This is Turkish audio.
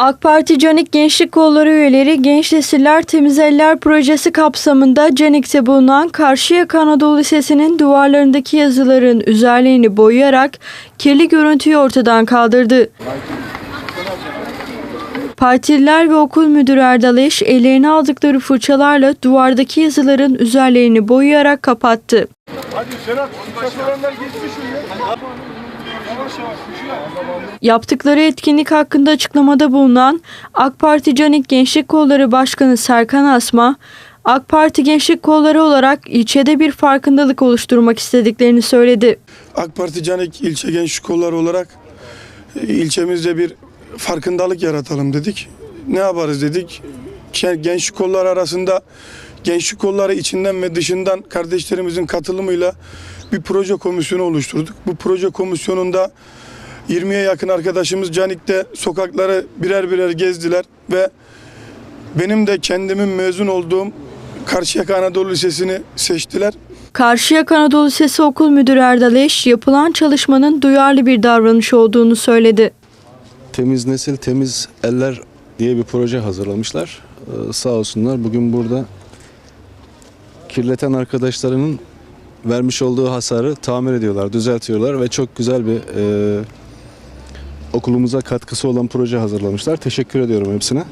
AK Parti Canik Gençlik Kolları üyeleri Genç Nesiller Temiz Eller projesi kapsamında Canik'te bulunan Karşıyaka Anadolu Lisesi'nin duvarlarındaki yazıların üzerlerini boyayarak kirli görüntüyü ortadan kaldırdı. Partililer ve okul müdürü Erdal Eş ellerine aldıkları fırçalarla duvardaki yazıların üzerlerini boyayarak kapattı. Hadi Serhat. Yaptıkları etkinlik hakkında açıklamada bulunan AK Parti Canik Gençlik Kolları Başkanı Serkan Asma, AK Parti Gençlik Kolları olarak ilçede bir farkındalık oluşturmak istediklerini söyledi. AK Parti Canik ilçe gençlik kolları olarak e, ilçemizde bir farkındalık yaratalım dedik. Ne yaparız dedik. Gen- Gençlik kolları arasında gençlik kolları içinden ve dışından kardeşlerimizin katılımıyla bir proje komisyonu oluşturduk. Bu proje komisyonunda 20'ye yakın arkadaşımız Canik'te sokakları birer birer gezdiler ve benim de kendimin mezun olduğum Karşıyaka Anadolu Lisesi'ni seçtiler. Karşıyaka Anadolu Lisesi Okul Müdürü Erdal Eş, yapılan çalışmanın duyarlı bir davranış olduğunu söyledi. Temiz Nesil Temiz Eller diye bir proje hazırlamışlar. Ee, sağ olsunlar bugün burada kirleten arkadaşlarının vermiş olduğu hasarı tamir ediyorlar, düzeltiyorlar ve çok güzel bir e, okulumuza katkısı olan proje hazırlamışlar. Teşekkür ediyorum hepsine.